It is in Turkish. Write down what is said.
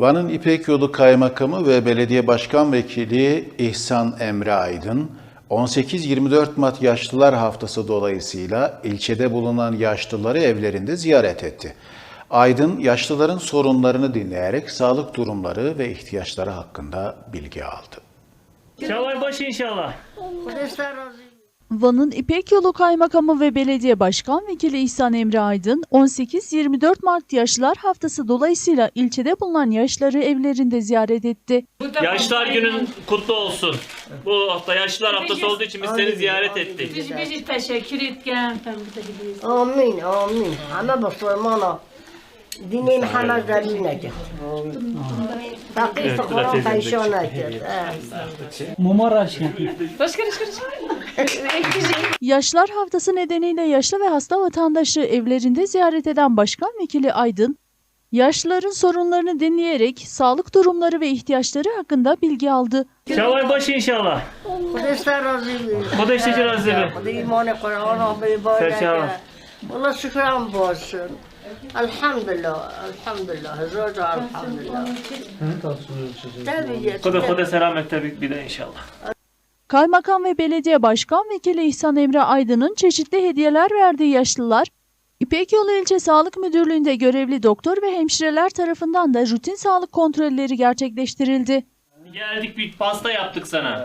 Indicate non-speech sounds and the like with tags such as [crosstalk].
Van'ın İpek Yolu Kaymakamı ve Belediye Başkan Vekili İhsan Emre Aydın, 18-24 Mart Yaşlılar Haftası dolayısıyla ilçede bulunan yaşlıları evlerinde ziyaret etti. Aydın, yaşlıların sorunlarını dinleyerek sağlık durumları ve ihtiyaçları hakkında bilgi aldı. Şalay başı inşallah. Van'ın İpek Yolu Kaymakamı ve Belediye Başkan Vekili İhsan Emre Aydın, 18-24 Mart Yaşlılar Haftası dolayısıyla ilçede bulunan yaşları evlerinde ziyaret etti. Yaşlar günün kutlu olsun. Bu hafta yaşlılar haftası olduğu için biz seni ziyaret ettik. Biz bizi teşekkür etken. آمین آمین همه مسلمان دینیم همه ذلیل Takıysa kolan tayşan açır. Mumaraş. Başka başka [laughs] Yaşlar haftası nedeniyle yaşlı ve hasta vatandaşı evlerinde ziyaret eden Başkan Vekili Aydın, yaşlıların sorunlarını dinleyerek sağlık durumları ve ihtiyaçları hakkında bilgi aldı. Şavay baş inşallah. Kudeşler razı. olsun. Kudeşler razı. olsun. Kudeşler razı. Kudeşler razı. خدا ایمان قرآن را به بار سرچه ها. نکرد والله شکرم باشن الحمدلله الحمدلله هزار جا الحمدلله طبیعی Kuda kuda selamet tabii bir de inşallah. Kaymakam ve Belediye Başkan Vekili İhsan Emre Aydın'ın çeşitli hediyeler verdiği yaşlılar, İpek Yolu İlçe Sağlık Müdürlüğü'nde görevli doktor ve hemşireler tarafından da rutin sağlık kontrolleri gerçekleştirildi. Geldik bir pasta yaptık sana.